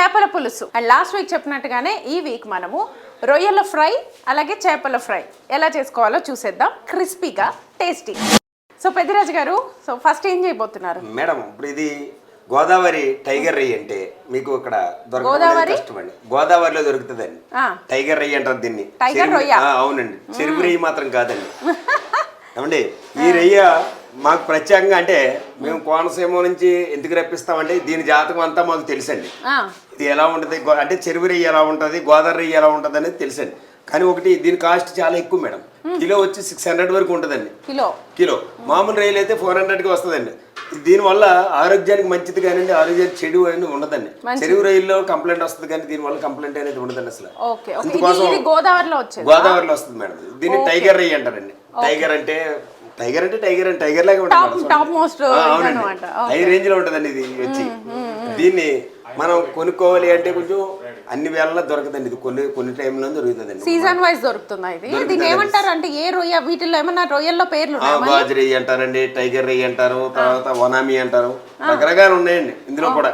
చేపల పులుసు. And last week చెప్పినట్టుగానే ఈ వీక్ మనము రొయ్యల ఫ్రై అలాగే చేపల ఫ్రై. ఎలా చేసుకోవాలో చూసేద్దాం. క్రిస్పీగా టేస్టీ. సో పెద్దిరాజు గారు సో ఫస్ట్ ఏం చేయబోతున్నారు? మేడం ఇప్పుడు ఇది గోదావరి టైగర్ రై అంటే మీకు ఇక్కడ దొరకడం గోదావరి? అండి గోదావరిలో దొరుకుతుందండి. టైగర్ రై అంటారు దీన్ని. టైగర్ అవునండి. చెరువు రొయ్య మాత్రం కాదండి. ఏమండి? ఈ రొయ్య మాకు ప్రత్యేకంగా అంటే మేము కోనసీమ నుంచి ఎందుకు రప్పిస్తామంటే దీని జాతకం అంతా మాకు తెలుసండి. ఎలా ఉంటుంది? అంటే చెరువు రొయ్య ఎలా ఉంటుంది? గోదావరి రొయ్య ఎలా ఉంటుంది అనేది తెలుసండి. కానీ ఒకటి దీని కాస్ట్ చాలా ఎక్కువ మేడం. కిలో వచ్చి సిక్స్ హండ్రెడ్ వరకు ఉంటుందండి. కిలో? కిలో. మామూలు రైలు అయితే ఫోర్ హండ్రెడ్కి వస్తుందండి. దీనివల్ల ఆరోగ్యానికి మంచిది కానివ్వండి ఆరోగ్యానికి చెడు అనేది ఉండదండి. చెరువు రైల్లో కంప్లైంట్ వస్తుంది కానీ దీనివల్ల కంప్లైంట్ అనేది ఉండదండి అసలు. అందుకోసం గోదావరిలో వస్తుంది మేడం. దీన్ని టైగర్ రై అంటారండి. టైగర్ అంటే టైగర్ అంటే టైగర్ అంటే టైగర్ లాగా ఉంటుంది అవునండి. హై రేంజ్లో ఉంటుందండి ఇది వచ్చి. దీన్ని మనం కొనుక్కోవాలి అంటే కొంచెం అన్ని వేళల్లో దొరకదండి. ఇది కొన్ని కొన్ని టైంలో దొరుకుతుందండి. సీజన్ వైజ్ దొరుకుతుందా ఇది? దీన్ని ఏమంటారు అంటే ఏ రొయ్య వీటిల్లో ఏమన్నా రొయ్యల్లో పేర్లు ఆ, ఉన్నాయా బాజ్ రై అంటారండి టైగర్ రై అంటారు తర్వాత వనామి అంటారు. రకరకాలు ఉన్నాయండి ఇందులో కూడా.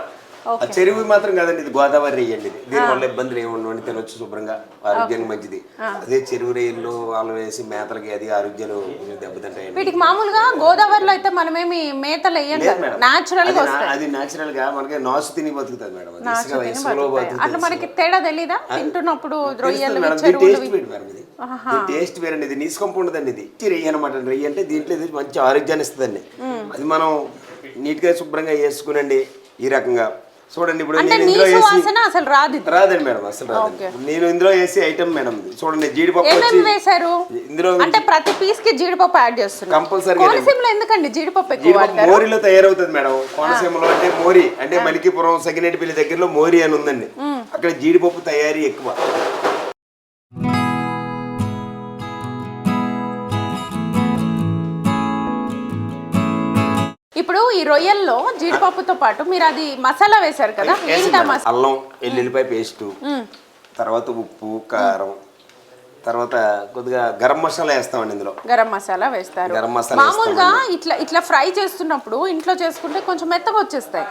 ఆ చెరువు మాత్రం కాదండి ఇది గోదావరి రై అండి. ఇది దీనివల్ల ఇబ్బందులు ఏమి ఉండవండి తినొచ్చు శుభ్రంగా ఆరోగ్యానికి మంచిది. అదే చెరువు రైల్లో వాళ్ళు వేసి మేతలకి అది ఆరోగ్యాలు దెబ్బతింటాయండి. వీటికి మామూలుగా గోదావరిలో అయితే మనమేమి మేతలు వేయం లేదు కదా మేడం. నాచురల్ అది గా అది నాచురల్గా మనకి నాసు తిని బతుకుతుంది మేడం. ఇసుక ఇసుకలో. అట్లా మనకి తేడా తెలీదా? తింటున్నప్పుడు రొయ్యలు ఇది టేస్ట్ వేరండి ఇది. నీసుకంపు ఉండదండి ఇది. రెయ్యి అనమాట రెయ్యి అంటే దీంట్లో ఇది మంచి ఆరోగ్యాన్ని ఇస్తుందండి. అది మనం నీట్గా శుభ్రంగా వేసుకునండి ఈ రకంగా. చూడండి ఇప్పుడు అంటే నేను ఇందులో నీసు వేసి వాసన అసలు రాదు ఇది. రాదండి మేడం అసలు రాదండి నేను ఇందులో వేసి ఐటమ్ మేడం ఇది. చూడండి జీడిపప్పు ఏమేమి వచ్చి వేశారు? ఇందులో అంటే ప్రతి పీస్కి జీడిపప్పు యాడ్ చేస్తున్నారు. కంపల్సరీగా కోనసీమలో ఎందుకండి జీడిపప్పు ఎక్కువ జీడిపప్పు వాడతారు? మోరిలో తయారవుతుంది మేడం. కోనసీమలో అంటే మోరి అంటే మలికిపురం సగినేటిపల్లి దగ్గరలో మోరి అని ఉందండి. అక్కడ జీడిపప్పు తయారీ ఎక్కువ. ఈ రొయ్యల్లో జీడిపప్పుతో పాటు మీరు అది మసాలా వేశారు కదా ఏంటా మసాలా అల్లం ఎల్లుల్లిపాయ పేస్టు తర్వాత ఉప్పు కారం తర్వాత కొద్దిగా గరం మసాలా వేస్తామండి ఇందులో. గరం మసాలా వేస్తారు. గరం మసాలా మామూలుగా ఇట్లా ఇట్లా ఫ్రై చేస్తున్నప్పుడు ఇంట్లో చేసుకుంటే కొంచెం మెత్తగా వచ్చేస్తాయి.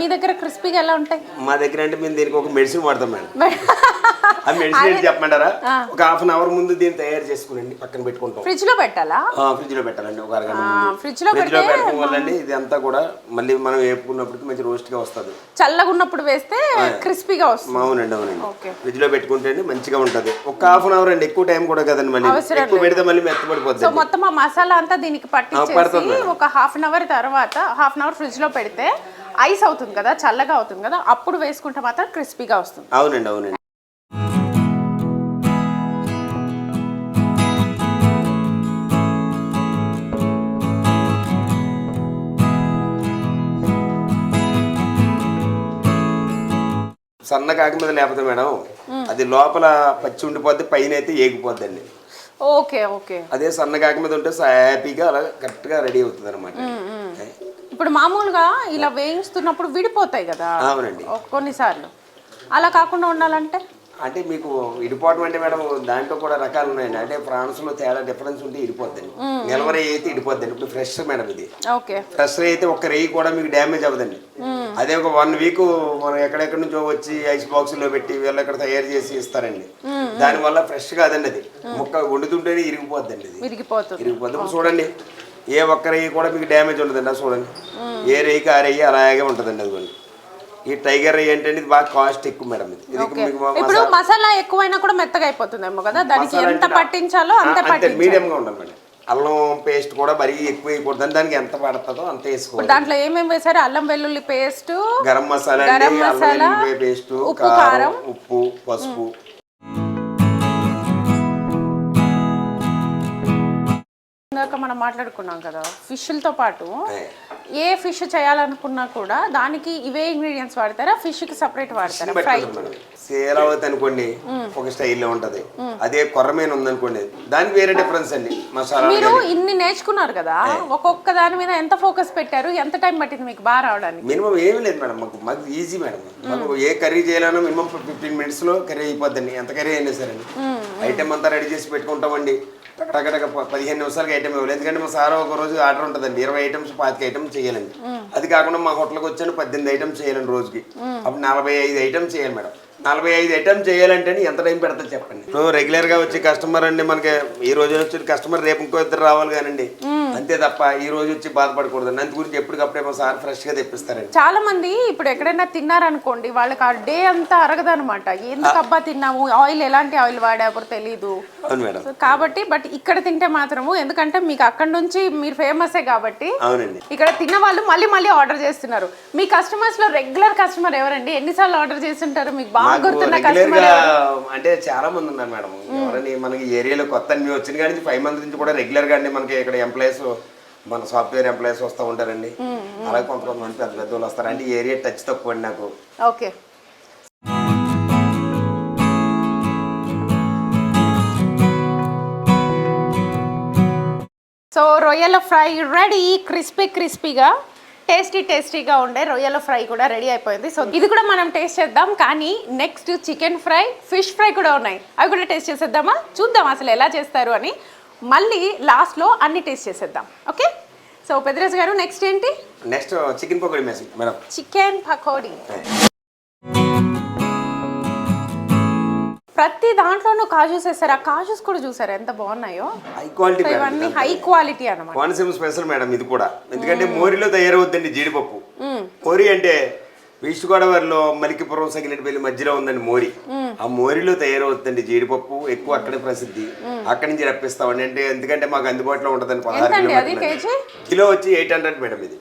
మీ దగ్గర క్రిస్పీగా ఎలా ఉంటాయి? మా దగ్గర అంటే మేము దీనికి ఒక మెడిసిన్ వాడతాం మేడం. ఆ మెడిసిన్ ఏంటి చెప్పమంటారా? ఒక హాఫ్ అన్ అవర్ ముందు దీన్ని తయారు చేసుకునండి పక్కన పెట్టుకుంటాం. ఫ్రిడ్జ్లో పెట్టాలా? ఫ్రిడ్జ్లో పెట్టాలండి ఒక అరగంట ఫ్రిడ్జ్లో ఫ్రిడ్జ్లో పెట్టడం ఇది అంతా కూడా మళ్ళీ మనం వేపుకున్నప్పటికి మంచి రోస్ట్గా వస్తుంది. చల్లగా ఉన్నప్పుడు వేస్తే క్రిస్పీగా వస్తుంది. అవునండి అవునండి. ఫ్రిడ్జ్లో పెట్టుకుంటే మంచిగా ఉంటది. ఒక హాఫ్ అన్ అవర్ అండి ఎక్కువ టైం కూడా కదండి మళ్ళీ. అవసరం ఎక్కువ పెడితే మళ్ళీ మెత్తపడిపోద్ది సో మొత్తం ఆ మసాలా అంతా దీనికి పట్టించేసి. ఒక హాఫ్ అన్ అవర్ తర్వాత హాఫ్ అన్ అవర్ ఫ్రిడ్జ్లో పెడితే ఐస్ అవుతుంది కదా చల్లగా అవుతుంది కదా అప్పుడు వేసుకుంటే మాత్రం క్రిస్పీగా వస్తుంది. అవునండి అవునండి. సన్న కాకి మీద లేకపోతే మేడం. అది లోపల పచ్చి ఉండిపోద్ది పైన అయితే ఏగిపోద్దండి. Okay okay. అదే సన్న కాకి మీద ఉంటే హ్యాపీగా అలా కరెక్ట్గా రెడీ అవుతుంది అనమాట ఇప్పుడు మామూలుగా ఇలా వేయిస్తున్నప్పుడు విడిపోతాయి కదా? అవునండి. కొన్నిసార్లు. అలా కాకుండా ఉండాలంటే? అంటే మీకు ఇడిపోవడం అంటే మేడం దాంట్లో కూడా రకాలు ఉన్నాయండి. అంటే ఫ్రాన్స్లో తేడా డిఫరెన్స్ ఉంటే ఇడిపోద్దండి. నిలవరై అయితే ఇడిపోద్దండి. ఇప్పుడు ఫ్రెష్ మేడం ఇది. ఓకే. ఫ్రెష్ అయితే ఒక్క రేయి కూడా మీకు డ్యామేజ్ అవ్వదండి. అదే ఒక వన్ వీక్ మనం ఎక్కడెక్కడి నుంచో వచ్చి ఐస్ బాక్స్లో పెట్టి వీళ్ళు ఇక్కడ తయారు చేసి ఇస్తారండి. దానివల్ల ఫ్రెష్ కాదండి అది. ముక్క వండుతుంటేనే ఇరిగిపోద్దండి ఇరిగిపోద్ది. ఇప్పుడు చూడండి ఏ ఒక్క రేయి కూడా మీకు డ్యామేజ్ ఉండదండి అది చూడండి. ఏ రేయికి ఆ రేయి అలాగే ఉంటుందండి అదిగోండి. ఈ టైగర్ అంటే ఇది బాగా కాస్ట్ ఎక్కువ మేడం ఇది. ఇప్పుడు మసాలా ఎక్కువైనా కూడా మెత్తగా అయిపోతుందేమో కదా? దానికి ఎంత పట్టించాలో అంతే మీడియం గా ఉండాలి మేడం. అల్లం పేస్ట్ కూడా మరీ ఎక్కువ వేయకూడదు దానికి ఎంత పడుతుందో అంత వేసుకోవాలి. దాంట్లో ఏమేమి వేసారు అల్లం వెల్లుల్లి పేస్ట్ గరం మసాలా గరం మసాలా, పేస్ట్ ఉప్పు పసుపు. ఇందాక మనం మాట్లాడుకున్నాం కదా ఫిష్లతో పాటు ఏ. ఫిష్ చేయాలనుకున్నా కూడా దానికి ఇవే ఇంగ్రీడియంట్స్ వాడతారా? ఫిష్కి సపరేట్ వాడతారా? ఫ్రై? అనుకోండి ఒక స్టైల్లో ఉంటది. అదే కొర్రమైన ఉందనుకోండి దానికి వేరే డిఫరెన్స్ అండి మసాలా మీరు ఇన్ని నేర్చుకున్నారు కదా ఒక్కొక్క దాని మీద ఎంత ఫోకస్ పెట్టారు? ఎంత టైం పట్టింది మీకు బాగా రావడానికి? మినిమం ఏమీ లేదు మేడం మాకు మాకు ఈజీ మేడం. మాకు ఏ కర్రీ చేయాలన్నా మినిమం ఫిఫ్టీన్ మినిట్స్లో కర్రీ అయిపోద్దండి ఎంత కర్రీ అయినా సరే. ఐటమ్ అంతా రెడీ చేసి పెట్టుకుంటామండి. టకటక పదిహేను నిమిషాలకి ఐటమ్ ఇవ్వాలి ఎందుకంటే మా సార్ ఒక రోజు ఆర్డర్ ఉంటుందండి. ఇరవై ఐటమ్స్ పాతిక ఐటమ్స్ చేయాలండి అది కాకుండా మా హోటల్కి వచ్చాను పద్దెనిమిది ఐటమ్స్ చేయాలండి రోజుకి. అప్పుడు నలభై ఐదు ఐటమ్స్ చేయాలి మేడం. నలభై ఐదు ఐటమ్స్ చేయాలంటే ఎంత టైం పెడతా చెప్పండి. ఇప్పుడు రెగ్యులర్గా వచ్చే కస్టమర్ అండి మనకి ఈ రోజు వచ్చిన కస్టమర్ రేపు ఇంకో ఇద్దరు రావాలి కానండి. అంతే తప్ప ఈ రోజు వచ్చి బాధపడకూడదు. అందు గురించి ఎప్పటికప్పుడే మా సార్ ఫ్రెష్గా తెప్పిస్తారండి. చాలా మంది ఇప్పుడు ఎక్కడైనా తిన్నారనుకోండి వాళ్ళకి ఆ డే అంతా అరగదనమాట ఎందుకు అబ్బా తిన్నాము? ఆయిల్ ఎలాంటి ఆయిల్ వాడారో తెలీదు. అవును మేడం. సో కాబట్టి బట్ ఇక్కడ తింటే మాత్రము ఎందుకంటే మీకు అక్కడ నుంచి మీరు ఫేమసే కాబట్టి అవునండి. ఇక్కడ తిన్న వాళ్ళు మళ్ళీ మళ్ళీ ఆర్డర్ చేస్తున్నారు. మీ కస్టమర్స్లో రెగ్యులర్ కస్టమర్ ఎవరండి? ఎన్నిసార్లు ఆర్డర్ చేస్తుంటారు? మీకు బాగా మాకు గుర్తున్న కస్టమర్ అంటే చాలా మంది ఉన్నారు మేడం. ఎవరని మనకి ఏరియాలో కొత్త మేము వచ్చిన కాడి నుంచి ఫైవ్ మంత్ నుంచి కూడా రెగ్యులర్గా అండి మనకి ఇక్కడ ఎంప్లాయీస్ మన సాఫ్ట్వేర్ ఎంప్లాయీస్ వస్తూ ఉంటారండి. అలాగే కొంత కొంతమంది పెద్ద పెద్ద వాళ్ళు వస్తారు. అంటే ఏరియా టచ్ తక్కువ అండి నాకు. ఓకే. సో రొయ్యల ఫ్రై రెడీ క్రిస్పీ క్రిస్పీగా. టేస్టీ టేస్టీగా ఉండే రొయ్యల ఫ్రై కూడా రెడీ అయిపోయింది. సో ఇది కూడా మనం టేస్ట్ చేద్దాం. కానీ next chicken fry fish fry కూడా ఉన్నాయి. అవి కూడా టేస్ట్ చేసేద్దామా? చూద్దాం అసలు ఎలా చేస్తారు అని. మళ్ళీ లాస్ట్లో అన్ని టేస్ట్ చేసేద్దాం. ఓకే సో పెద్దరాజు గారు నెక్స్ట్ ఏంటి? నెక్స్ట్ చికెన్ పకోడీ మేసం మేడం. చికెన్ పకోడీ. ప్రతి దాంట్లోనూ కాజూస్ వేస్తారు ఆ కాజూస్ కూడా చూసారు? ఎంత బాగున్నాయో? హై క్వాలిటీ సో ఇవన్నీ హై క్వాలిటీ అన్నమాట. కోనసీమ స్పెషల్ మేడం ఇది కూడా. ఎందుకంటే మోరిలో తయారవుద్దండి జీడిపప్పు. మోరి అంటే ఈస్ట్ గోదావరిలో మలికిపురం సగినెట్పల్లి మధ్యలో ఉందండి మోరి. ఆ మోరిలో తయారవుతుందండి జీడిపప్పు ఎక్కువ అక్కడే ప్రసిద్ధి. అక్కడి నుంచి రప్పిస్తామండి. అంటే ఎందుకంటే మాకు అందుబాటులో ఉంటుందండి పదహారు కిలోమీటర్లు కిలో వచ్చి ఎయిట్ హండ్రెడ్ మేడం ఇది.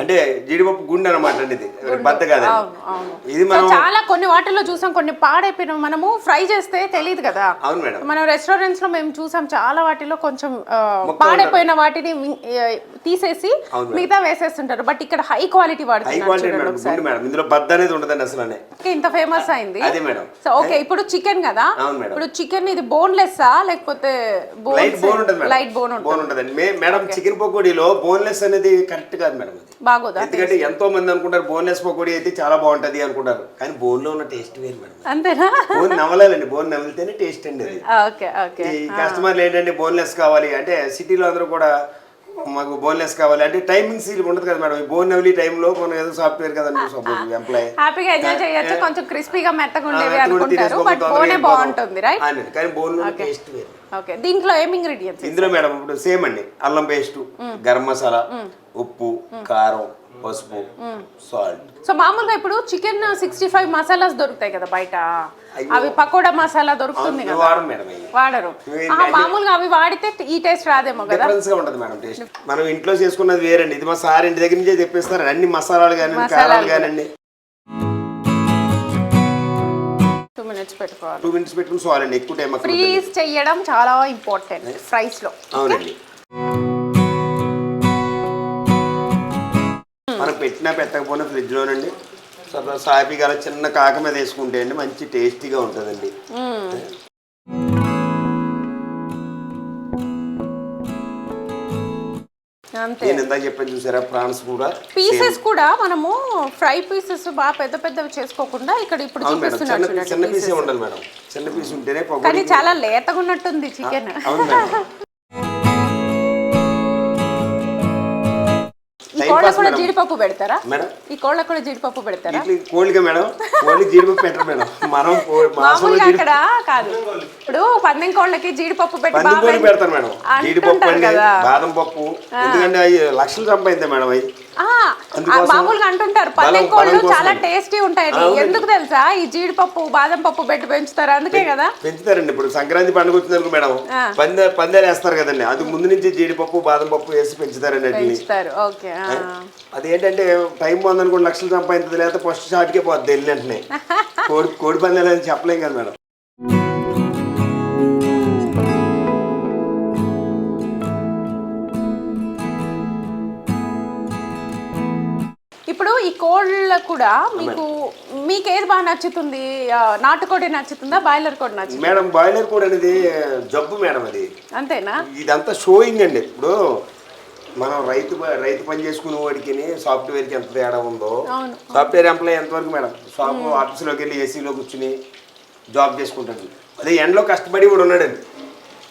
అంటే జీడిపప్పు గుండె అనమాట అండి ఇది. బద్ద అవును ఇది మనం చాలా కొన్ని వాటిల్లో చూసాం కొన్ని పాడైపోయిన. మనము ఫ్రై చేస్తే తెలియదు కదా. అవును మేడం. మనం రెస్టారెంట్స్లో మేము చూసాం చాలా వాటిలో కొంచెం పాడైపోయిన వాటిని తీసేసి. మిగతా వేసేస్తుంటారు. బట్ ఇక్కడ హై క్వాలిటీ వాడుతున్నారు చూడండి మేడం ఇందులో బద్ద అనేది ఉండదండి అసలు ఇంత ఫేమస్ అయింది. అదే మేడం. సో ఓకే ఇప్పుడు చికెన్ కదా. ఇప్పుడు చికెన్ ఇది బోన్లెస్సా లేకపోతే లైట్ బోన్ ఉంటుంది లైట్ బోన్ ఉంటుంది. బోన్ ఉంటుందండి. మేడం చికెన్ పకోడీలో బోన్లెస్ అనేది కరెక్ట్ కాదు మేడం బాగోదా? ఎందుకంటే ఎంతో మంది అనుకుంటారు బోన్లెస్ పకోడీ అయితే చాలా బాగుంటది అనుకుంటారు. కానీ బోన్లో ఉన్న టేస్ట్ వేరు మేడం. అంతేనా? బోన్ నవలాలండి. బోన్ నమిలితేనే టేస్ట్ అండి ఓకే ఓకే. కస్టమర్లు ఏంటంటే బోన్లెస్ కావాలి అంటే సిటీలో అందరూ కూడా మాకు బోన్లెస్ కావాలి. అంటే టైమింగ్ సీల్ ఉండదు కదా మేడం. ఈ బోన్ నవలి టైంలో మనం ఏదో సాఫ్ట్వేర్ కదండి సపోజ్ ఎంప్లాయ్ హ్యాపీగా ఎంజాయ్ చేయొచ్చు. కొంచెం క్రిస్పీగా మెత్తగా ఉండేవి అనుకుంటారు. బట్ బోనే బాగుంటుంది రైట్ కానీ బోన్ టేస్ట్ వేరు. ఓకే దీంట్లో ఏం ఇంగ్రీడియంట్స్ ఇందులో మేడం ఇప్పుడు సేమ్ అండి. అల్లం పేస్ట్ గరం మసాలా ఉప్పు కారం పసుపు సాల్ట్ సో మామూలుగా ఇప్పుడు చికెన్ సిక్స్టీ ఫైవ్ మసాలాస్ దొరుకుతాయి కదా బయట. అవి పకోడా మసాలా దొరుకుతుంది కదా. వాడరు మామూలుగా అవి వాడితే ఈ టేస్ట్ రాదేమో కదా. డిఫరెన్స్గా ఉంటది మేడం టేస్ట్. మనం ఇంట్లో చేసుకున్నది వేరండి. ఇది మా సార్ ఇంటి దగ్గర నుంచే తెప్పిస్తారు. అన్ని మసాలాలు కానీ కారాలు కానివ్వండి. టూ మినిట్స్ పెట్టుకోవాలి. టూ మినిట్స్ పెట్టుకుని ఎక్కువ టైం. ఫ్రీజ్ చేయడం చాలా ఇంపార్టెంట్ ఫ్రైస్లో అవునండి. మనం పెట్టినా పెట్టకపోయినా ఫ్రిడ్జ్ లోనండి. సరదా సాపిగా అలా చిన్న కాక మీద వేసుకుంటే అండి మంచి టేస్టీగా ఉంటుందండి. నేను ఇందాక చెప్పాను చూసారా ప్రాన్స్ కూడా పీసెస్ కూడా మనము ఫ్రై పీసెస్ బాగా పెద్ద పెద్దవి చేసుకోకుండా ఇక్కడ ఇప్పుడు చిన్న పీసే ఉండాలి మేడం. చిన్న పీస్ ఉంటేనే కానీ చాలా లేతగా ఉన్నట్టుంది చికెన్ అవును మేడం. ఈ Time కోళ్ళ pass కూడా. జీడిపప్పు పెడతారా? మేడం. ఈ కోళ్ళ కూడా జీడిపప్పు పెడతారా? కోళ్ళిగా మేడం. కోళ్ళకి జీడిపప్పు పెట్టరు మేడం. మనం మామూలుగా అక్కడ కాదు. ఇప్పుడు పందెం కోళ్ళకి జీడిపప్పు పెట్టి పంది పెడతారు మేడం. జీడిపప్పు. బాదం పప్పు. ఎందుకంటే అవి లక్షలు సంపాదించాయి మేడం అవి. మామూలుగా అంటుంటారు బలం- పందెం కోళ్ళు బలం కోసం. చాలా టేస్టీ ఉంటాయని. ఎందుకు తెలుసా? ఈ జీడిపప్పు బాదం పప్పు పెట్టి పెంచుతారు అందుకే కదా. పెంచుతారండి. ఇప్పుడు సంక్రాంతి పండుగ వచ్చిందనుకో మేడం. పందే పందేలు వేస్తారు కదండి. అది ముందు నుంచి జీడిపప్పు బాదం పప్పు వేసి పెంచుతారండి పెంచుతారు. ఓకే ఆ. అదేంటంటే టైం పోందనుకోండి లక్షలు సంపాదించదు లేకపోతే ఫస్ట్ షాట్కే పోద్ది వెళ్ళి వెంటనే. కోడి కోడి పందాలు అని చెప్పలేం కదా మేడం. ఇప్పుడు ఈ కోళ్ళ కూడా మీకు మీకు ఏది బాగా నచ్చుతుంది? నాటుకోడి నచ్చుతుందా? బాయిలర్ కోడి నచ్చుతుందా? మేడం బాయిలర్ కోడి అనేది జబ్బు మేడం అది. అంతేనా? ఇదంతా షోయింగ్ అండి. ఇప్పుడు మనం రైతు రైతు పని చేసుకునే వాడికి సాఫ్ట్వేర్కి ఎంత తేడా ఉందో. సాఫ్ట్వేర్ ఎంప్లాయ్ ఎంతవరకు మేడం? షాప్ ఆఫీస్లోకి వెళ్ళి ఏసీలో కూర్చుని జాబ్ చేసుకుంటాడు. అదే ఎండలో కష్టపడి కూడా ఉన్నాడండి.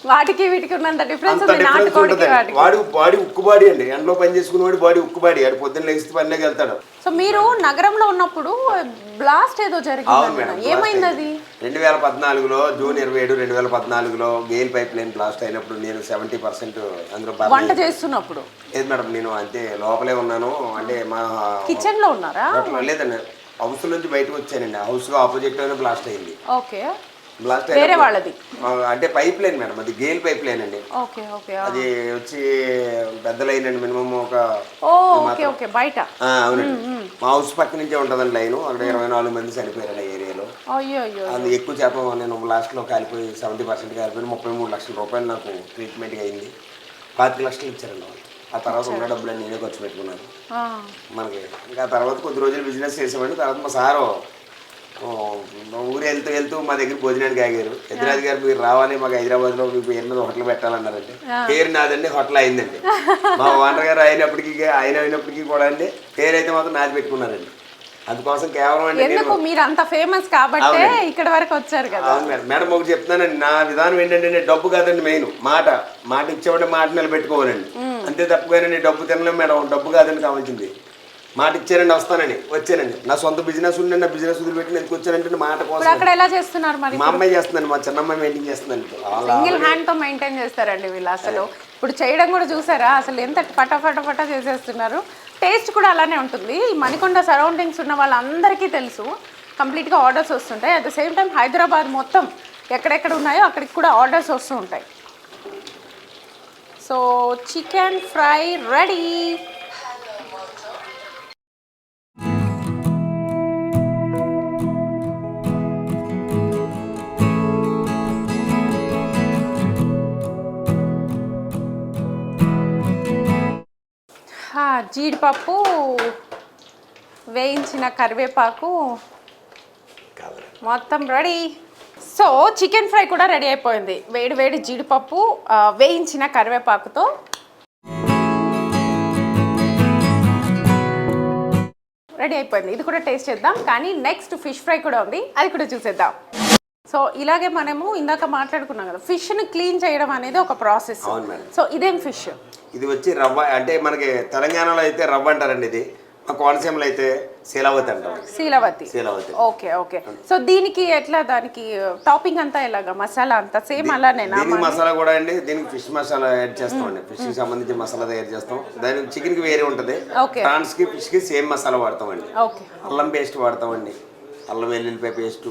వాటికి వీటికి ఉన్నంత డిఫరెన్స్ ఉంది డిఫరెన్స్ నాటుకోడికి వాటికి. వాడి బాడీ ఉక్కు బాడీ అండి. ఎండలో పని చేసుకునేవాడు బాడీ ఉక్కు బాడీ ఆడు పొద్దున్న లేస్తే పనిలోకి వెళ్తాడు. సో మీరు నగరంలో ఉన్నప్పుడు బ్లాస్ట్ ఏదో జరిగింది ఏమైంది అది? రెండు వేల పద్నాలుగులో జూన్ ఇరవై ఏడు రెండు వేల పద్నాలుగులో గెయిల్ పైప్ లైన్ బ్లాస్ట్ అయినప్పుడు నేను సెవెంటీ పర్సెంట్ అందులో వంట చేస్తున్నప్పుడు? లేదు మేడం నేను అంతే లోపలే ఉన్నాను. అంటే మా కిచెన్లో ఉన్నారా లేదండి. హౌస్ నుంచి బయటకు వచ్చానండి. హౌస్ ఆపోజిట్లోనే బ్లాస్ట్ అయింది. ఓకే. బ్లాస్ట్ వేరే వాళ్ళది. అంటే పైప్ లైన్ మేడం అది గేల్ పైప్ లైన్ అండి. ఓకే ఓకే అది వచ్చి పెద్ద లైన్ అండి మినిమం ఒక ఓకే ఓకే బయట. అవునండి. మా హౌస్ పక్క నుంచే ఉంటుందండి లైన్ అక్కడ ఇరవై నాలుగు మంది చనిపోయారు ఏరియాలో అది ఎక్కువ శాతం నేను లాస్ట్లో కాలిపోయి సెవెంటీ పర్సెంట్ కాలిపోయి ముప్పై మూడు లక్షల రూపాయలు నాకు ట్రీట్మెంట్గా అయింది. పాతిక లక్షలు ఇచ్చారండి వాళ్ళు. ఆ తర్వాత ఉన్న డబ్బులు నేనే ఖర్చు పెట్టుకున్నాను. మనకి ఇంకా ఆ తర్వాత కొద్ది రోజులు బిజినెస్ చేసామండి తర్వాత మా సారు ఊరు వెళ్తూ వెళ్తూ మా దగ్గర భోజనానికి ఆగారు. ఎదురాజు గారు మీరు రావాలి మాకు హైదరాబాద్లో మీ పేరు మీద హోటల్ పెట్టాలన్నారండి పేరు నాదండి హోటల్ అయిందండి. మా ఓనర్ గారు అయినప్పటికీ ఆయన అయినప్పటికీ కూడా అండి పేరు అయితే మాత్రం నాది పెట్టుకున్నారండి. అందుకోసం కేవలం అండి ఎందుకు? మీరు అంత ఫేమస్ కాబట్టే ఇక్కడ వరకు వచ్చారు కదా. అవును మేడం. మేడం ఒకటి చెప్తానండి నా విధానం ఏంటంటే నేను డబ్బు కాదండి మెయిన్ మాట. మాట ఇచ్చేవాడి మాట నిలబెట్టుకోవాలండి. అంతే తప్పుగానే డబ్బు తినలేం మేడం డబ్బు కాదండి కావాల్సింది. మాట ఇచ్చానండి వస్తానండి. వచ్చానండి. నా సొంత బిజినెస్ ఉండి నా బిజినెస్ వదిలిపెట్టి ఎందుకు వచ్చానంటే మాట కోసం. అక్కడ ఎలా చేస్తున్నారు మరి మా అమ్మాయి చేస్తుందండి మా చిన్నమ్మాయి మెయింటైన్ చేస్తుందండి. సింగిల్ హ్యాండ్తో మెయింటైన్ చేస్తారండి వీళ్ళు అసలు. ఇప్పుడు చేయడం కూడా చూసారా? అసలు ఎంత పట పట చేసేస్తున్నారు. టేస్ట్ కూడా అలానే ఉంటుంది. ఈ మణికొండ సరౌండింగ్స్ ఉన్న వాళ్ళందరికీ తెలుసు. కంప్లీట్గా ఆర్డర్స్ వస్తుంటాయి. At the same time Hyderabad మొత్తం ఎక్కడెక్కడ ఉన్నాయో అక్కడికి కూడా ఆర్డర్స్ వస్తూ ఉంటాయి. సో చికెన్ ఫ్రై రెడీ జీడిపప్పు వేయించిన కరివేపాకు. మొత్తం రెడీ. సో చికెన్ ఫ్రై కూడా రెడీ అయిపోయింది. వేడి వేడి జీడిపప్పు వేయించిన కరివేపాకుతో. రెడీ అయిపోయింది. ఇది కూడా టేస్ట్ చేద్దాం. కానీ నెక్స్ట్ ఫిష్ ఫ్రై కూడా ఉంది. అది కూడా చూసేద్దాం. సో ఇలాగే మనము ఇందాక మాట్లాడుకున్నాం కదా ఫిష్ని క్లీన్ చేయడం అనేది ఒక ప్రాసెస్. సో ఇదేం ఫిష్? ఇది వచ్చి రవ్వ అంటే మనకి తెలంగాణలో అయితే రవ్వ అంటారండి ఇది. మా కోనసీమలో అయితే శీలావతి అంటాం శీలవతి. శీలావతి. Okay okay. సో దీనికి ఎట్లా దానికి టాపింగ్ అంతా ఎలాగా? మసాలా అంతా సేమ్ అలానేనా దీనికి మసాలా కూడా అండి దీనికి ఫిష్ మసాలా యాడ్ చేస్తాం అండి. ఫిష్కి సంబంధించి మసాలా తయారు చేస్తాం. దానికి చికెన్కి వేరే ఉంటుంది. ఓకే. ప్రాన్స్కి ఫిష్కి సేమ్ మసాలా వాడతాం అండి. ఓకే. అల్లం పేస్ట్ వాడతామండి అల్లం వెల్లుల్లిపాయ పేస్ట్.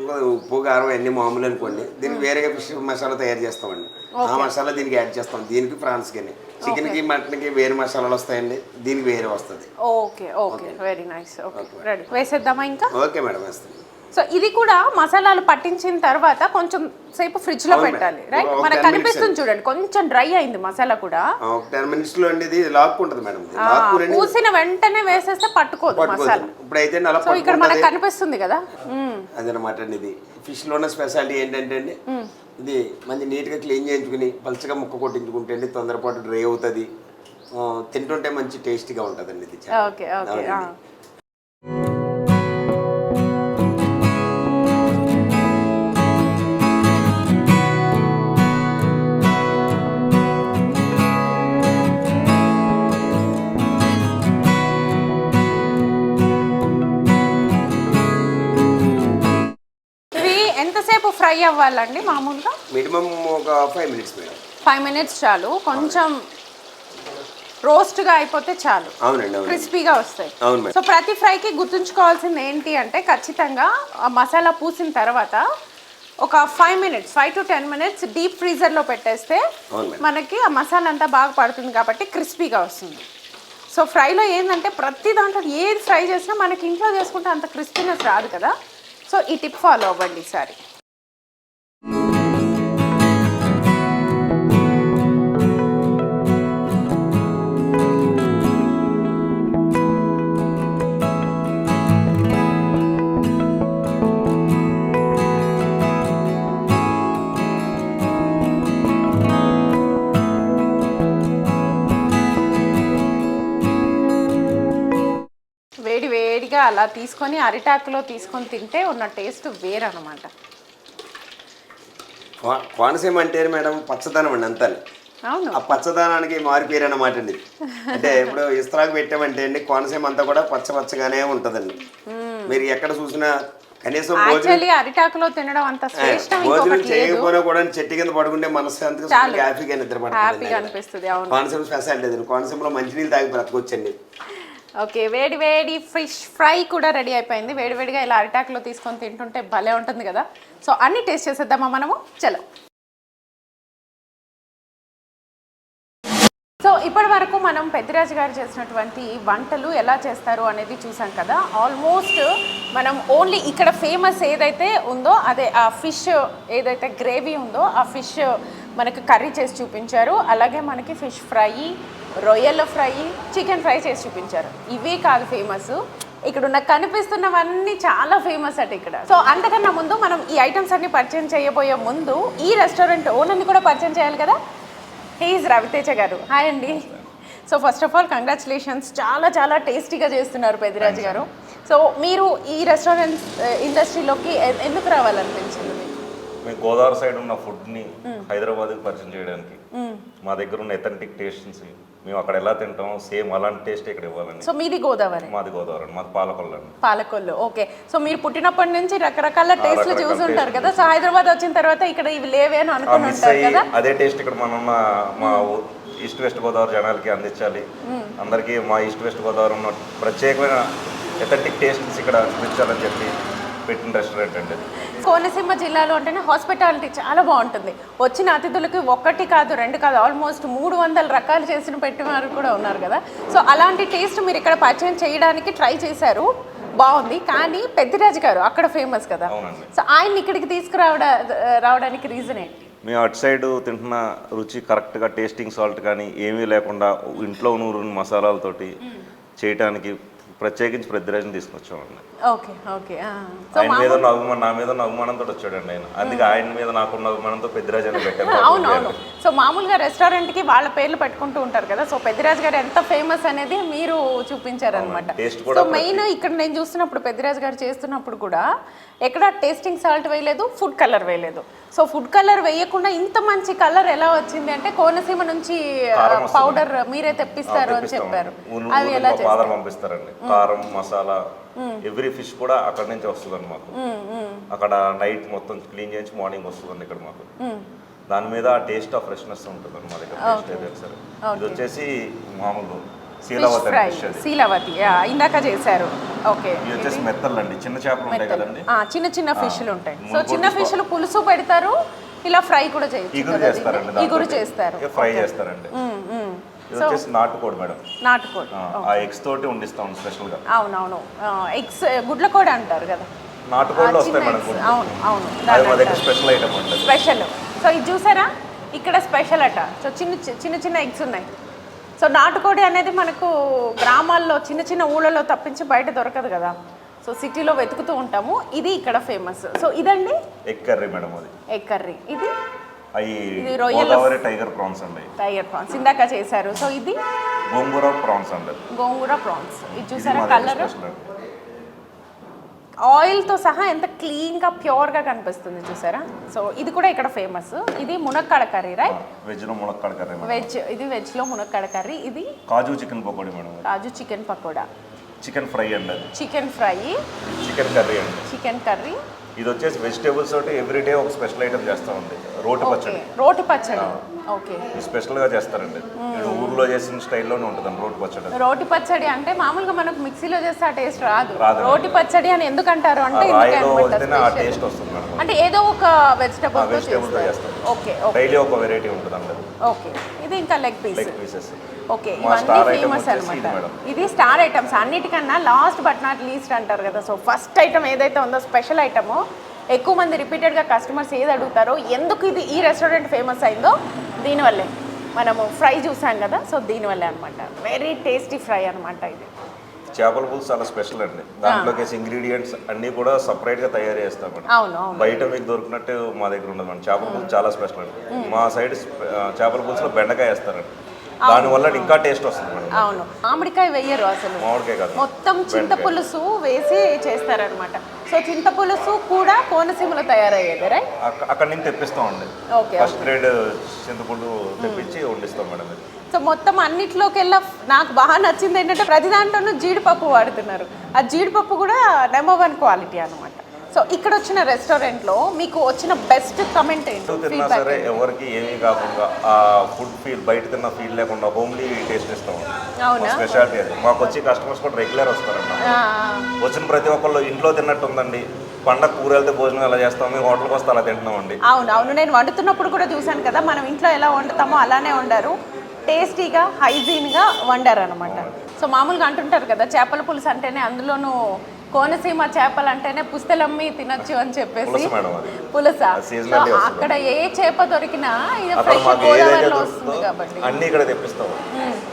ఉప్పు కారం అన్ని మామూలు అనుకోండి. దీనికి వేరేగా ఫిష్ మసాలా తయారు చేస్తామండి. ఆ మసాలా దీనికి యాడ్ చేస్తాం. దీనికి ప్రాన్స్కి చికెన్కి మటన్కి వేరే మసాలాలు వస్తాయండి. దీనికి వేరే వస్తుంది. Okay okay. Very nice okay. Ready వేసేద్దామా ఇంకా? ఓకే మేడం వేస్తాం సో ఇది కూడా మసాలాలు పట్టించిన తర్వాత కొంచెం సేపు ఫ్రిడ్జ్లో పెట్టాలి. రైట్ మనకు 10 కనిపిస్తుంది చూడండి కొంచెం డ్రై అయింది మసాలా కూడా. టెన్ మినిట్స్లో అండి ఇది లాక్కుంటది మేడం. పూసిన వెంటనే వేసేస్తే పట్టుకోదు మసాలా. ఇప్పుడైతే అలా సో ఇక్కడ మనకు కనిపిస్తుంది కదా. అదనమాట అండి ఇది. ఫిష్లో ఉన్న స్పెషాలిటీ ఏంటంటే అండి ఇది మంచి నీట్గా క్లీన్ చేయించుకుని పలుచగా ముక్క కొట్టించుకుంటే అండి తొందరపాటు డ్రై అవుతుంది. తింటుంటే మంచి టేస్టీగా ఉంటుందండి ఇది. ఓకే ఓకే అవ్వాలండి మామూలుగా? మినిమం ఒక five minutes madam. Five minutes చాలు. కొంచెం రోస్ట్గా అయిపోతే చాలు. అవునండి అవునండి. క్రిస్పీగా వస్తాయి. అవును మేడం. సో ప్రతి ఫ్రైకి గుర్తుంచుకోవాల్సింది ఏంటి అంటే ఖచ్చితంగా ఆ మసాలా పూసిన తర్వాత ఒక five minutes five to ten minutes deep ఫ్రీజర్లో పెట్టేస్తే అవును మేడం. మనకి ఆ మసాలా అంతా బాగా పడుతుంది కాబట్టి క్రిస్పీగా వస్తుంది. సో ఫ్రైలో ఏంటంటే ప్రతి దాంట్లో ఏది ఫ్రై చేసినా మనకి ఇంట్లో చేసుకుంటే అంత క్రిస్పీనెస్ రాదు కదా. సో ఈ టిప్ ఫాలో అవ్వండి ఈసారి. వేడిగా అలా తీసుకొని అరిటాకులో తీసుకొని తింటే ఉన్న టేస్ట్ వేరనమాట కోనసీమ అంటే మేడం? పచ్చదనం అండి అంతా అవును. ఆ పచ్చదనానికి మారిపోయారు అన్నమాట అండి. అంటే ఇప్పుడు ఇస్త్రాకు పెట్టామంటే అండి కోనసీమ అంతా కూడా పచ్చ పచ్చగానే ఉంటుందండి. మీరు ఎక్కడ చూసినా కనీసం అరిటాకులో తినడం అంత శ్రేష్టం భోజనం చేయకపోయినా కూడా చెట్టు కింద పడుకుంటే మనశ్శాంతిగా. హ్యాపీగా నిద్ర హ్యాపీగా పడుతుంది కోనసీమ స్పెషల్ లేదు కోనసీమలో మంచినీళ్ళు తాగి బ్రతకొచ్చండి. ఓకే వేడి వేడి ఫిష్ ఫ్రై కూడా రెడీ అయిపోయింది. వేడివేడిగా ఇలా అరిటాకులో తీసుకొని తింటుంటే భలే ఉంటుంది కదా. సో అన్ని టేస్ట్ చేసేద్దామా మనము? చలో. సో ఇప్పటి వరకు మనం పెద్దిరాజు గారు చేసినటువంటి వంటలు ఎలా చేస్తారు అనేది చూసాం కదా. ఆల్మోస్ట్ మనం ఓన్లీ ఇక్కడ ఫేమస్ ఏదైతే ఉందో అదే ఆ ఫిష్ ఏదైతే గ్రేవీ ఉందో ఆ ఫిష్ మనకు కర్రీ చేసి చూపించారు. అలాగే మనకి ఫిష్ ఫ్రై రొయ్యల ఫ్రై చికెన్ ఫ్రై చేసి చూపించారు. ఇవే కాదు ఫేమస్ ఇక్కడ ఉన్న కనిపిస్తున్నవన్నీ చాలా ఫేమస్ అట ఇక్కడ. సో అంతకన్నా ముందు మనం ఈ ఐటమ్స్ అన్ని పరిచయం చేయబోయే ముందు ఈ రెస్టారెంట్ ఓనర్ని కూడా పరిచయం చేయాలి కదా? హీజ్ రవితేజ గారు. హాయ్ అండి. So first of all congratulations చాలా చాలా టేస్టీగా చేస్తున్నారు పెద్దిరాజు గారు. సో మీరు ఈ రెస్టారెంట్ ఇండస్ట్రీలోకి ఎ- ఎందుకు రావాలనిపించింది? మేము గోదావరి సైడ్ ఉన్న ఫుడ్ని హైదరాబాద్కి పరిచయం చేయడానికి. మా దగ్గర ఉన్న ఎథెంటిక్ టేస్ట్స్ మేము అక్కడ ఎలా తింటాం సేమ్ అలాంటి టేస్ట్ ఇక్కడ ఇవ్వాలని. సో మీది గోదావరి? మాది గోదావరి అండి మాది పాలకొల్లు అండి. పాలకొల్లు ఓకే. సో మీరు పుట్టినప్పటి నుంచి రకరకాల టేస్ట్లు రకరకాల చూసి ఉంటారు taste కదా. సో హైదరాబాద్ వచ్చిన తర్వాత ఇక్కడ ఇవి లేవే అని అయ్యి కదా. అదే టేస్ట్ ఇక్కడ మనం మా ఈస్ట్ వెస్ట్ గోదావరి జనాలకి అందించాలి. అందరికీ మా ఈస్ట్ వెస్ట్ గోదావరి ఉన్న ప్రత్యేకమైన ఎథెంటిక్ టేస్ట్స్ ఇక్కడ అందించాలని చెప్పి పెట్టిన రెస్టారెంట్ అండి. కోనసీమ జిల్లాలో అంటేనే హాస్పిటాలిటీ చాలా బాగుంటుంది. వచ్చిన అతిథులకి ఒక్కటి కాదు రెండు కాదు ఆల్మోస్ట్ మూడు వందల రకాలు చేసిన పెట్టిన కూడా ఉన్నారు కదా. సో అలాంటి టేస్ట్ మీరు ఇక్కడ పరిచయం చేయడానికి ట్రై చేశారు. బాగుంది. కానీ పెద్దిరాజు గారు అక్కడ ఫేమస్ కదా. అవునండి. సో ఆయన ఇక్కడికి తీసుకురావడా రావడానికి రీజన్ ఏంటి? మేము అటు సైడ్ తింటున్న రుచి కరెక్ట్గా టేస్టింగ్ సాల్ట్ కానీ ఏమీ లేకుండా ఇంట్లో నూరు మసాలాలతోటి చేయటానికి ప్రత్యేకించి ప్రతిరాజుని తీసుకొచ్చామండి ఓకే ఓకే సో ఆయన మీద ఉన్న అభిమానం నా మీద ఉన్న అభిమానంతో వచ్చాడండి ఆయన. అందుకే ఆయన మీద నాకున్న అభిమానంతో పెద్దిరాజు అని పెట్టాను అవును అవును. సో మామూలుగా రెస్టారెంట్కి వాళ్ళ పేర్లు పెట్టుకుంటూ ఉంటారు కదా సో పెద్దిరాజు గారు ఎంత ఫేమస్ అనేది మీరు చూపించారనమాట Taste సో మెయిన్ ఇక్కడ నేను చూస్తున్నప్పుడు పెద్దిరాజు గారు చేస్తున్నప్పుడు కూడా ఎక్కడ టేస్టింగ్ సాల్ట్ వేయలేదు ఫుడ్ కలర్ వేయలేదు. సో ఫుడ్ కలర్ వేయకుండా ఇంత మంచి కలర్ ఎలా వచ్చింది అంటే కోనసీమ నుంచి. పౌడర్ మీరే తెప్పిస్తారు అని చెప్పారు. అవి ఎలా చేస్తారు? పంపిస్తారండి. కారం మసాలా ఎవ్రీ ఫిష్ కూడా అక్కడ నుంచి వస్తుందండి మాకు. అక్కడ నైట్ మొత్తం క్లీన్ చేయించి మార్నింగ్ వస్తుందండి ఇక్కడ మాకు. దాని మీద టేస్ట్ ఆఫ్ ఫ్రెష్నెస్ ఉంటుందండి మా దగ్గర టేస్ట్ అయితే సరే. ఇది వచ్చేసి మామూలు శీలావతి ఇందాక చేశారు. ఓకే. ఇది వచ్చేసి మెత్తలు అండి. చిన్న చేపలు ఉంటాయి కదండి. చిన్న చిన్న ఫిష్లు ఉంటాయి. సో చిన్న ఫిష్లు పులుసు పెడతారు ఇలా ఫ్రై కూడా చేయొచ్చు ఇగురు చేస్తారండి? ఇగురు. చేస్తారు. ఫ్రై చేస్తారండి. ఇది వచ్చేసి నాటుకోడి మేడం. నాటుకోడి. ఆ, ఆ ఎగ్స్ తోటి వండిస్తాం స్పెషల్గా అవునవును ఎగ్స్ గుడ్ల కూడా అంటారు కదా. నాటుకోళ్ళు వస్తాయి మేడం. అవును అవును. అది మా దగ్గర స్పెషల్ ఐటమ్ ఉంటుంది. స్పెషల్. సో ఇది చూసారా? ఇక్కడ స్పెషల్ అట. సో చిన్న చిన్న చిన్న ఎగ్స్ ఉన్నాయి. సో నాటుకోడి అనేది మనకు గ్రామాల్లో చిన్న చిన్న ఊళ్ళలో తప్పించి బయట దొరకదు కదా. సో సిటీలో వెతుకుతూ ఉంటాము. ఇది ఇక్కడ ఫేమస్. సో ఇదండి? ఎగ్ కర్రీ మేడం అది. Egg curry. ఇది? అవి గోదావరి టైగర్ ప్రాన్స్ అండి. Tiger prawns. ఇందాక చేశారు. సో ఇది గోంగూర ప్రాన్స్ అండి. గోంగూర ప్రాన్స్. ఇది చూసారా కలర్? ఆయిల్తో సహా ఎంత క్లీన్గా ప్యూర్గా కనిపిస్తుంది చూసారా? సో ఇది కూడా ఇక్కడ ఫేమస్. ఇది మునక్కాడ కర్రీ రైట్? వెజ్లో ములక్కాడ కర్రీ వెజ్ ఇది వెజ్లో మునక్కాడ కర్రీ. ఇది kaju chicken pakodi madam. Kaju chicken pakoda? Chicken fry అండి చికెన్ ఫ్రై. చికెన్ కర్రీ అండి. Chicken curry. ఇది వచ్చేసి వెజిటేబుల్స్ తోటి ఎవ్రీడే ఒక స్పెషల్ ఐటమ్ చేస్తా ఉంది. రోటి పచ్చడి. రోటి పచ్చడి. ఓకే. స్పెషల్గా చేస్తారండి. ఊర్లో చేసిన స్టైల్లోనే ఉంటుందండి రోటి పచ్చడి. రోటి పచ్చడి అంటే మామూలుగా మనకు మిక్సీలో చేస్తే ఆ టేస్ట్ రాదు. రోటి పచ్చడి అని ఎందుకు అంటారు అంటే ఆ. టేస్ట్ వస్తుంది అంటే ఏదో ఒక వెజిటబుల్ చేస్తారు. Okay okay. డైలీ ఒక వెరైటీ ఉంటుంది అందరు ఓకే. ఇది ఇంకా leg piece leg pieces okay ఇవన్నీ ఫేమస్ అనమాట. ఇది స్టార్ ఐటమ్స్. అన్నిటికన్నా లాస్ట్ బట్ నాట్ లీస్ట్ అంటారు కదా. సో ఫస్ట్ ఐటమ్ ఏదైతే ఉందో స్పెషల్ ఐటమ్ ఎక్కువ మంది రిపీటెడ్గా కస్టమర్స్ ఏది అడుగుతారో ఎందుకు ఇది ఈ రెస్టారెంట్ ఫేమస్ అయిందో దీనివల్లే. మనము ఫ్రై చూసాం కదా సో దీనివల్లే అనమాట వెరీ టేస్టీ ఫ్రై అనమాట ఇది. చేపల పులుసు చాలా స్పెషల్ అండి. దాంట్లోకి ఇంగ్రీడియంట్స్ అన్ని కూడా సపరేట్గా తయారు చేస్తాం మేడం అవును అవును. బయట మీకు దొరికినట్టు మా దగ్గర ఉండదు చేపల పులుసు చాలా స్పెషల్ అండి. మా సైడ్ చేపల పులుసులో బెండకాయ వేస్తారండి. దానివల్ల ఇంకా టేస్ట్ వస్తుంది మేడం. అవును. మామిడికాయ వెయ్యరు అసలు. మామిడికాయ కాదు. మొత్తం చింత పులుసు వేసి చేస్తారనమాట సో చింత పులుసు కూడా కోనసీమలో తయారయ్యేది రైట్ అక్క- అక్కడి నుంచి తెప్పిస్తామండి ఓకే ఫస్ట్ గ్రేడ్ చింతపండు తెప్పించి వండిస్తాం మేడం. సో మొత్తం అన్నిట్లోకెల్లా నాకు బాగా నచ్చింది ఏంటంటే ప్రతి దాంట్లోనూ జీడిపప్పు వాడుతున్నారు. ఆ జీడిపప్పు కూడా నెంబర్ వన్ క్వాలిటీ అనమాట సో ఇక్కడ వచ్చిన రెస్టారెంట్లో మీకు వచ్చిన బెస్ట్ కమెంట్ ఏంటి? తిన్నా సరే ఎవరికి ఏమీ కాకుండా ఆ ఫుడ్ ఫీల్ బయట తిన్న ఫీల్ లేకుండా హోమ్లీ టేస్ట్ ఇస్తాం అవునా? స్పెషాలిటీ అది. మాకు వచ్చి కస్టమర్స్ కూడా రెగ్యులర్ వస్తారంట వచ్చిన ప్రతి ఒక్కళ్ళు ఇంట్లో తిన్నట్టు ఉందండి. పండగ కూర వెళ్తే భోజనం ఎలా చేస్తాం? మేము హోటల్కి వస్తే అలా తింటున్నామండి. అవును అవును. నేను వండుతున్నప్పుడు కూడా చూశాను కదా మనం ఇంట్లో ఎలా వండుతామో అలానే వండారు. టేస్టీగా హైజీన్గా వండారు అనమాట సో మామూలుగా అంటుంటారు కదా చేపల పులుసు అంటేనే అందులోనూ కోనసీమ చేపలు అంటేనే పుస్తలమ్మి తినొచ్చు అని చెప్పేసి. పులుసు. అక్కడ ఏ చేప దొరికినా ఇది ఫ్రెష్ గోదావరిలో వస్తుంది కాబట్టి. అన్నీ ఇక్కడ తెప్పిస్తాము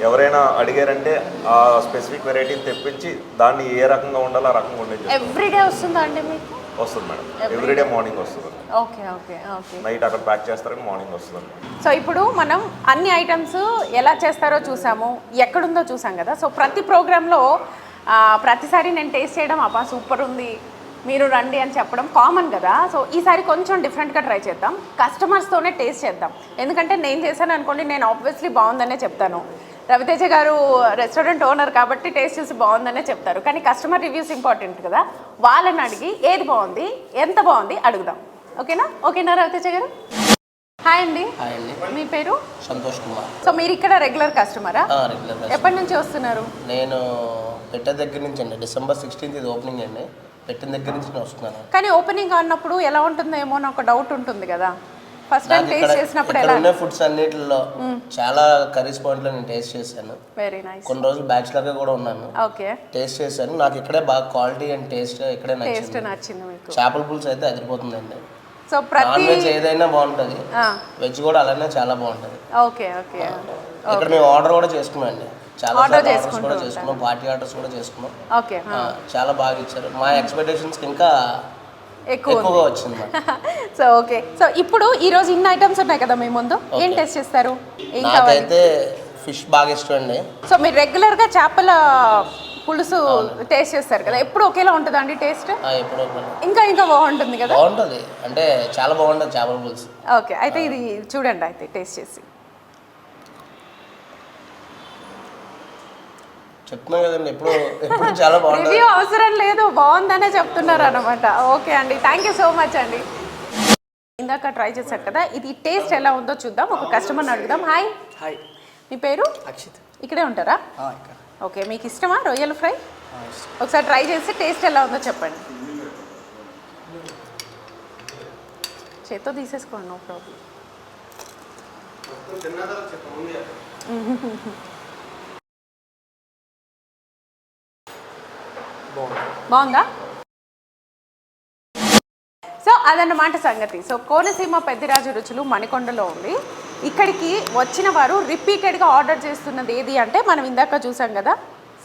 ఎవరైనా అడిగారంటే ఆ స్పెసిఫిక్ వెరైటీని తెప్పించి దాన్ని ఏ రకంగా ఉండాలో ఆ రకంగా వండించి ఎవ్రీడే వస్తుందా అండి మీకు? వస్తుంది మేడం. ఎవ్రీడే మార్నింగ్ వస్తుంది. Okay okay okay. నైట్ అక్కడ ప్యాక్ చేస్తారని మార్నింగ్ వస్తుంది. సో ఇప్పుడు మనం అన్ని ఐటమ్స్ ఎలా చేస్తారో చూసాము. ఎక్కడుందో చూసాం కదా. సో ప్రతి ప్రోగ్రాంలో ప్రతిసారి నేను టేస్ట్ చేయడం అబ్బా సూపర్ ఉంది మీరు రండి అని చెప్పడం కామన్ కదా. సో ఈసారి కొంచెం డిఫరెంట్గా ట్రై చేద్దాం. కస్టమర్స్తోనే టేస్ట్ చేద్దాం. ఎందుకంటే నేను చేశాను అనుకోండి నేను ఆబ్వియస్లీ బాగుందనే చెప్తాను. రవితేజ గారు రెస్టారెంట్ ఓనర్ కాబట్టి టేస్ట్ చూసి బాగుందనే చెప్తారు. కానీ కస్టమర్ రివ్యూస్ ఇంపార్టెంట్ కదా. వాళ్ళని అడిగి ఏది బాగుంది ఎంత బాగుంది అడుగుదాం. ఓకేనా? ఓకేనా రవితేజ గారు? హాయ్ అండి. హాయ్ అండి. మీ పేరు? సంతోష్ కుమార్. సో మీరు ఇక్కడ రెగ్యులర్ కస్టమరా? ఆ, రెగ్యులర్గా. ఎప్పటి నుంచి వస్తున్నారు? నేను పెట్టే దగ్గర నుంచి అండి. డిసెంబర్ సిక్స్టీన్త్ ఇది ఓపెనింగ్ అండి. పెట్టిన దగ్గర నుంచి నేను వస్తున్నాను. కానీ ఓపెనింగ్ అన్నప్పుడు ఎలా ఉంటుందో ఏమో అని ఒక డౌట్ ఉంటుంది కదా. ఫస్ట్ టైం నాకు ఇక్కడ టేస్ట్ చేసినప్పుడు ఇక్కడ ఎలా? ఉన్న ఫుడ్స్ అన్నిటిలో చాలా కర్రీస్ పాయింట్లో నేను టేస్ట్ చేశాను. వెరీ నైస్ కొన్ని రోజులు బ్యాచులర్గా కూడా ఉన్నాను. ఓకే. టేస్ట్ చేశాను. నాకు ఇక్కడే బాగా క్వాలిటీ అండ్ టేస్ట్ ఇక్కడే టేస్ట్ నచ్చింది నచ్చింది మీకు. చేపల పులుసు అయితే అదిరిపోతుందండి. సో ప్రతి వెజ్ ఏదైనా బాగుంటుంది. వెజ్ కూడా అలానే చాలా బాగుంటుంది. Okay okay. ఇక్కడ మేము ఆర్డర్ కూడా చేసుకున్నాం అండి. చాలా ఆర్డర్స్ చేసుకుంటూ కూడా చేసుకున్నాం పార్టీ ఆర్డర్స్ కూడా చేసుకున్నాం. ఓకే ఆ, చాలా బాగా ఇచ్చారు. మా ఎక్స్పెక్టేషన్స్కి ఇంకా. ఎక్కువగా వచ్చింది. So okay. సో ఇప్పుడు ఈ రోజు ఇన్ని ఐటమ్స్ ఉన్నాయి కదా మీ ముందు? ఏం టేస్ట్ చేస్తారు? ఏం కావాలి? నాకైతే ఫిష్ బాగా ఇష్టం అండి. సో మీరు రెగ్యులర్గా చేపల పులుసు టేస్ట్ చేస్తారు కదా. ఎప్పుడు ఒకేలా ఉంటుందా అండి టేస్ట్ ఆ, ఎప్పుడో ఒకటి. ఇంకా ఇంకా బాగుంటుంది కదా? బాగుంటుంది. అంటే చాలా బాగుంటుంది చేపల పులుసు. ఓకే. అయితే ఇది చూడండి అయితే టేస్ట్ చేసి. చెప్తున్నాం కదండి ఎప్పుడు ఎప్పుడు చాలా బాగుంటుంది. రివ్యూ అవసరం లేదు బాగుందనే చెప్తున్నారు అనమాట ఓకే అండి. థ్యాంక్ యూ సో మచ్ అండి. ఇందాక ట్రై చేశారు కదా ఇది టేస్ట్ ఎలా ఉందో చూద్దాం. ఒక కస్టమర్ని అడుగుదాం. హాయ్ హాయ్ మీ పేరు? అక్షిత్. ఇక్కడే ఉంటారా? ఆ, ఇక్కడ. ఓకే మీకు ఇష్టమా రొయ్యల ఫ్రై? ఒకసారి ట్రై చేసి టేస్ట్ ఎలా ఉందో చెప్పండి. చేత్తో తీసేసుకోండి నో ప్రాబ్లం. బాగుందా? అదన్నమాట సంగతి. సో కోనసీమ పెద్దిరాజు రుచులు మణికొండలో ఉంది. ఇక్కడికి వచ్చిన వారు రిపీటెడ్గా ఆర్డర్ చేస్తున్నది ఏది అంటే మనం ఇందాక చూసాం కదా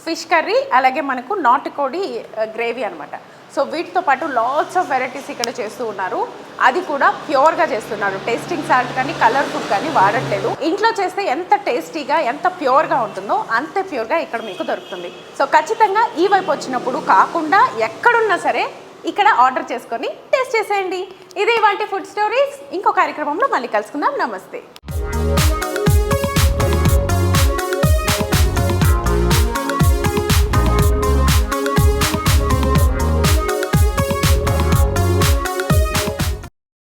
ఫిష్ కర్రీ అలాగే మనకు నాటుకోడి గ్రేవీ అనమాట సో వీటితో పాటు లాట్స్ ఆఫ్ వెరైటీస్ ఇక్కడ చేస్తూ ఉన్నారు. అది కూడా ప్యూర్గా చేస్తున్నారు. టేస్టింగ్ సాల్ట్ కానీ కలర్ ఫుడ్ కానీ వాడట్లేదు. ఇంట్లో చేస్తే ఎంత టేస్టీగా ఎంత ప్యూర్గా ఉంటుందో అంతే ప్యూర్గా ఇక్కడ మీకు దొరుకుతుంది. సో ఖచ్చితంగా ఈ వైపు వచ్చినప్పుడు కాకుండా ఎక్కడున్నా సరే ఇక్కడ ఆర్డర్ చేసుకొని టేస్ట్ చేసేయండి. ఇదే వాటి ఫుడ్ స్టోరీస్. ఇంకో కార్యక్రమంలో మళ్ళీ కలుసుకుందాం. నమస్తే.